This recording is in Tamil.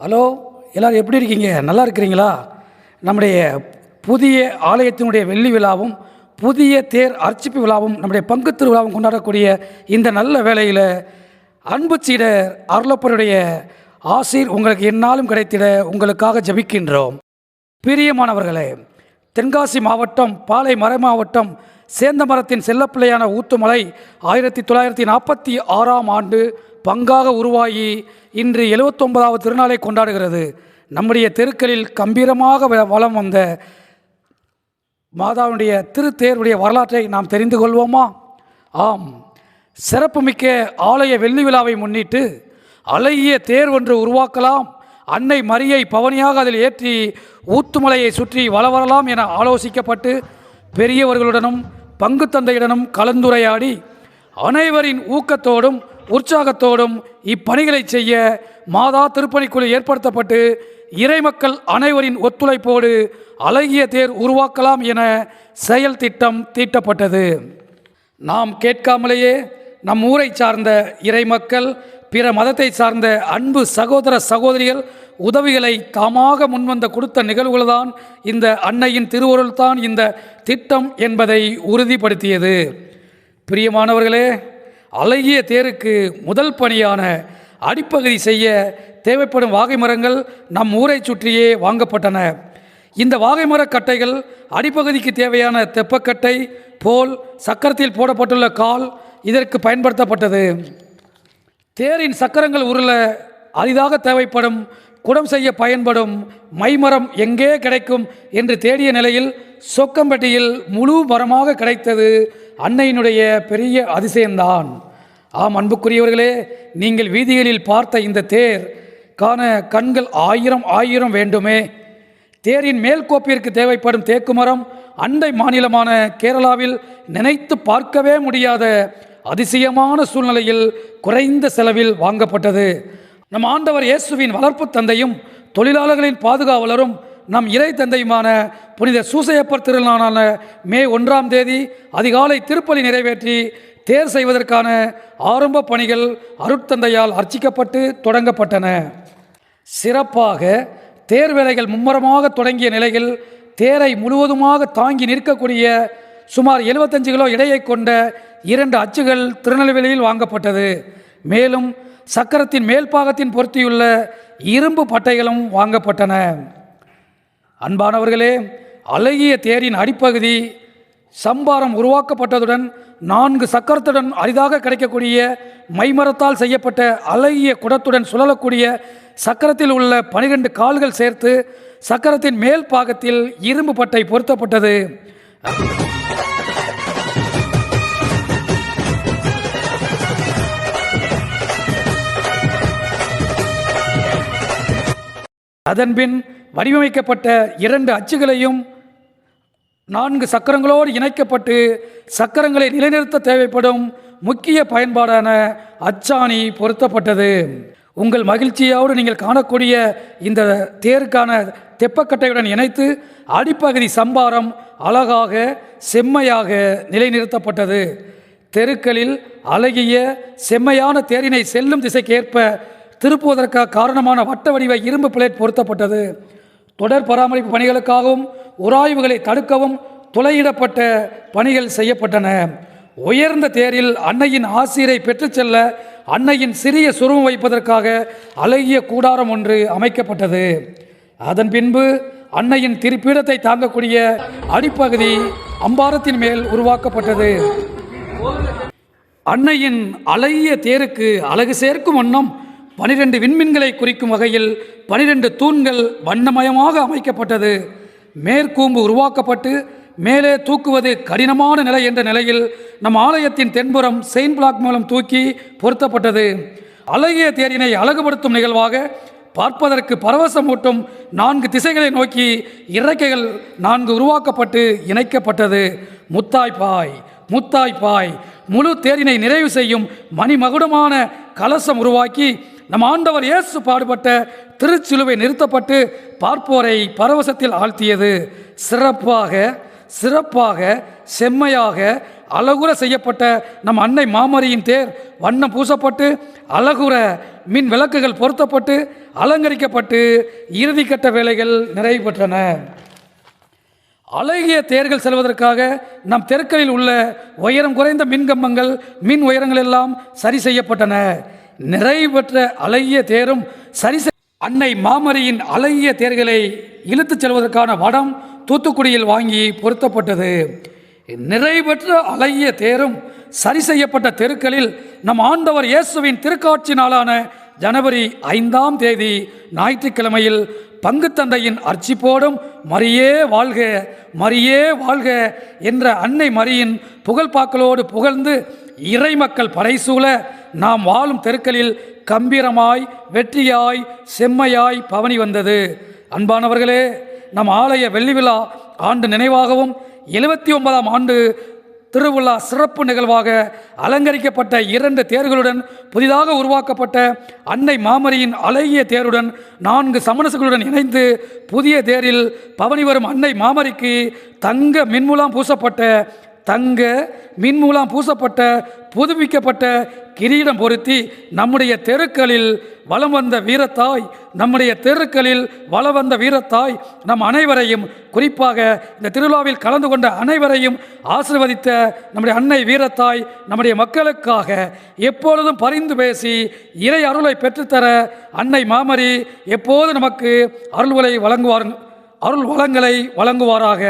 ஹலோ எல்லோரும் எப்படி இருக்கீங்க? நல்லா இருக்கிறீங்களா? நம்முடைய புதிய ஆலயத்தினுடைய வெள்ளி விழாவும் புதிய தேர் அர்ச்சிப்பு விழாவும் நம்முடைய பங்கு திருவிழாவும் கொண்டாடக்கூடிய இந்த நல்ல வேளையில் அன்பு சீடர் அருளப்பருடைய ஆசீர் உங்களுக்கு என்னாலும் கிடைத்திட உங்களுக்காக ஜபிக்கின்றோம். பிரியமானவர்களே தென்காசி மாவட்டம் பாலை மறை மாவட்டம் சேந்தமரத்தின் செல்லப்பிள்ளையான ஊத்துமலை ஆயிரத்தி தொள்ளாயிரத்தி நாற்பத்தி ஆறாம் ஆண்டு பங்காக உருவாகி இன்று எழுவத்தொன்பதாவது திருநாளை கொண்டாடுகிறது. நம்முடைய தெருக்களில் கம்பீரமாக வ- வலம் வந்த மாதாவுடைய திருத்தேருடைய வரலாற்றை நாம் தெரிந்து கொள்வோமா? ஆம். சிறப்புமிக்க ஆலய வெள்ளி விழாவை முன்னிட்டு அழகிய தேர் ஒன்று உருவாக்கலாம். அன்னை மரியை பவனியாக அதில் ஏற்றி ஊத்துமலையை சுற்றி வல வரலாம் என ஆலோசிக்கப்பட்டு பெரியவர்களுடனும் பங்கு தந்தையுடனும் கலந்துரையாடி அனைவரின் ஊக்கத்தோடும் உற்சாகத்தோடும் இப்பணிகளை செய்ய மாதா திருப்பணிக்குழு ஏற்படுத்தப்பட்டு இறைமக்கள் அனைவரின் ஒத்துழைப்போடு அழகிய தேர் உருவாக்கலாம் என செயல் திட்டம் தீட்டப்பட்டது. நாம் கேட்காமலேயே நம் ஊரை சார்ந்த இறைமக்கள் பிற மதத்தை சார்ந்த அன்பு சகோதர சகோதரிகள் உதவிகளை தாமாக முன்வந்த கொடுத்த நிகழ்வுகள்தான் இந்த அன்னையின் திருவருள்தான் இந்த திட்டம் என்பதை உறுதிப்படுத்தியது. பிரியமானவர்களே அழகிய தேருக்கு முதல் பணியான அடிப்பகுதி செய்ய தேவைப்படும் வாகை மரங்கள் நம் ஊரை சுற்றியே வாங்கப்பட்டன. இந்த வாகை மரக் கட்டைகள் அடிப்பகுதிக்கு தேவையான தெப்பக்கட்டை போல் சக்கரத்தில் போடப்பட்டுள்ள கால் இதற்கு பயன்படுத்தப்பட்டது. தேரின் சக்கரங்கள் உருள அரிதாக தேவைப்படும் குடம் செய்ய பயன்படும் மைமரம் எங்கே கிடைக்கும் என்று தேடிய நிலையில் சொக்கம்பட்டியில் முழு மரமாக கிடைத்தது அன்னையினுடைய பெரிய அதிசயம்தான். ஆம் அன்புக்குரியவர்களே நீங்கள் வீதிகளில் பார்த்த இந்த தேர் காண கண்கள் ஆயிரம் ஆயிரம் வேண்டுமே. தேரின் மேல் கோப்பிற்கு தேவைப்படும் தேக்கு மரம் அண்டை மாநிலமான கேரளாவில் நினைத்து பார்க்கவே முடியாத அதிசயமான சூழ்நிலையில் குறைந்த செலவில் வாங்கப்பட்டது. நம் ஆண்டவர் இயேசுவின் வளர்ப்பு தந்தையும் தொழிலாளர்களின் பாதுகாவலரும் நம் இறை தந்தையுமான புனித சூசையப்பர் திருநாளான மே ஒன்றாம் தேதி அதிகாலை திருப்பலி நிறைவேற்றி தேர் செய்வதற்கான ஆரம்ப பணிகள் அருட்தந்தையால் அர்ச்சிக்கப்பட்டு தொடங்கப்பட்டன. சிறப்பாக தேர் வேலைகள் மும்முரமாக தொடங்கிய நிலையில் தேரை முழுவதுமாக தாங்கி நிற்கக்கூடிய சுமார் 75 கிலோ இடையை கொண்ட இரண்டு அச்சுகள் திருநெல்வேலியில் வாங்கப்பட்டது. மேலும் சக்கரத்தின் மேல் பாகத்தின் பொருத்தியுள்ள இரும்பு பட்டைகளும் வாங்கப்பட்டன. அன்பானவர்களே அழகிய தேரின் அடிப்பகுதி சம்பாரம் உருவாக்கப்பட்டதுடன் நான்கு சக்கரத்துடன் அரிதாக கிடைக்கக்கூடிய மைமரத்தால் செய்யப்பட்ட அழகிய குடத்துடன் சுழலக்கூடிய சக்கரத்தில் உள்ள பனிரெண்டு கால்கள் சேர்த்து சக்கரத்தின் மேல் பாகத்தில் இரும்பு பட்டை பொருத்தப்பட்டது. அதன்பின் வடிவமைக்கப்பட்ட இரண்டு அச்சுகளையும் நான்கு சக்கரங்களோடு இணைக்கப்பட்டு சக்கரங்களை நிலைநிறுத்த தேவைப்படும் முக்கிய பயன்பாடான அச்சாணி பொருத்தப்பட்டது. உங்கள் மகிழ்ச்சியோடு நீங்கள் காணக்கூடிய இந்த தேருக்கான தெப்பக்கட்டையுடன் இணைத்து அடிப்பகுதி சம்பாரம் அழகாக செம்மையாக நிலைநிறுத்தப்பட்டது. தெருக்களில் அழகிய செம்மையான தேரினை செல்லும் திசைக்கேற்ப திருப்புவதற்காக காரணமான வட்ட வடிவ இரும்பு பிளேட் பொருத்தப்பட்டது. தொடர் பராமரிப்பு பணிகளுக்காகவும் உராய்வுகளை தடுக்கவும் துளையிடப்பட்ட பணிகள் செய்யப்பட்டன. உயர்ந்த தேரில் அன்னையின் ஆசிரியரை பெற்றுச் செல்ல அன்னையின் சிறிய சுருவம் வைப்பதற்காக அழகிய கூடாரம் ஒன்று அமைக்கப்பட்டது. அதன் பின்பு அன்னையின் திருப்பீடத்தை தாங்கக்கூடிய அடிப்பகுதி அம்பாரத்தின் மேல் உருவாக்கப்பட்டது. அன்னையின் அழகிய தேருக்கு அழகு சேர்க்கும் வண்ணம் பனிரெண்டு விண்மீன்களை குறிக்கும் வகையில் பனிரெண்டு தூண்கள் வண்ணமயமாக அமைக்கப்பட்டது. மேற்கூம்பு உருவாக்கப்பட்டு மேலே தூக்குவது கடினமான நிலை என்ற நிலையில் நம் ஆலயத்தின் தென்புறம் செயின் பிளாக் மூலம் தூக்கி பொருத்தப்பட்டது. அழகிய தேரினை அழகுபடுத்தும் நிகழ்வாக பார்ப்பதற்கு பரவசமூட்டும் நான்கு திசைகளை நோக்கி இறக்கைகள் நான்கு உருவாக்கப்பட்டு இணைக்கப்பட்டது. முத்தாய்ப்பாய் முத்தாய்ப்பாய் முழு தேரினை நிறைவு செய்யும் மணிமகுடமான கலசம் உருவாக்கி நம் ஆண்டவர் இயேசு பாடுபட்ட திருச்சிலுவை நிறுத்தப்பட்டு பார்ப்போரை பரவசத்தில் ஆழ்த்தியது. சிறப்பாக சிறப்பாக செம்மையாக அழகுற செய்யப்பட்ட நம் அன்னை மாமரியின் தேர் வண்ணம் பூசப்பட்டு அழகுற மின் விளக்குகள் பொருத்தப்பட்டு அலங்கரிக்கப்பட்டு இறுதிக்கட்ட வேலைகள் நிறைவு பெற்றன. அழகிய தேர்கள் செல்வதற்காக நம் தெருக்களில் உள்ள உயரம் குறைந்த மின்கம்பங்கள் மின் உயரங்கள் எல்லாம் சரி செய்யப்பட்டன. நிறைவற்ற அழகிய தேரும் சரி செய்- அன்னை மாமரியின் அழகிய தேர்களை இழுத்துச் செல்வதற்கான வடம் தூத்துக்குடியில் வாங்கி பொருத்தப்பட்டது. நிறைவற்ற அழகிய தேரும் சரி செய்யப்பட்ட தெருக்களில் நம் ஆண்டவர் இயேசுவின் திருக்காட்சி நாளான ஜனவரி ஐந்தாம் தேதி ஞாயிற்றுக்கிழமையில் பங்குத்தந்தையின் அர்ச்சிப்போடும் மரியே வாழ்க மரியே வாழ்க என்ற அன்னை மரியின் புகழ்பாக்களோடு புகழ்ந்து இறை மக்கள் பறைசூழ நாம் வாழும் தெருக்களில் கம்பீரமாய் வெற்றியாய் செம்மையாய் பவனி வந்தது. அன்பானவர்களே நம் ஆலய வெள்ளி விழா ஆண்டு நினைவாகவும் எழுபத்தி ஒன்பதாம் ஆண்டு திருவிழா சிறப்பு நிகழ்வாக அலங்கரிக்கப்பட்ட இரண்டு தேர்களுடன் புதிதாக உருவாக்கப்பட்ட அன்னை மாமரியின் அழகிய தேருடன் நான்கு சமணசுகளுடன் இணைந்து புதிய தேரில் பவனி வரும் அன்னை மாமரிக்கு தங்க மின்முலாம் பூசப்பட்ட தங்க மின்மூலம் பூசப்பட்ட புதுப்பிக்கப்பட்ட கிரீடம் பொருத்தி நம்முடைய தெருக்களில் வலம் வந்த வீரத்தாய் நம்முடைய தெருக்களில் வலம் வந்த வீரத்தாய் நம் அனைவரையும் குறிப்பாக இந்த திருவிழாவில் கலந்து கொண்ட அனைவரையும் ஆசிர்வதித்த நம்முடைய அன்னை வீரத்தாய் நம்முடைய மக்களுக்காக எப்பொழுதும் பரிந்து பேசி இறை அருளை பெற்றுத்தர அன்னை மாமரி எப்போது நமக்கு அருள்களை வழங்குவார் அருள் வளங்களை வழங்குவாராக.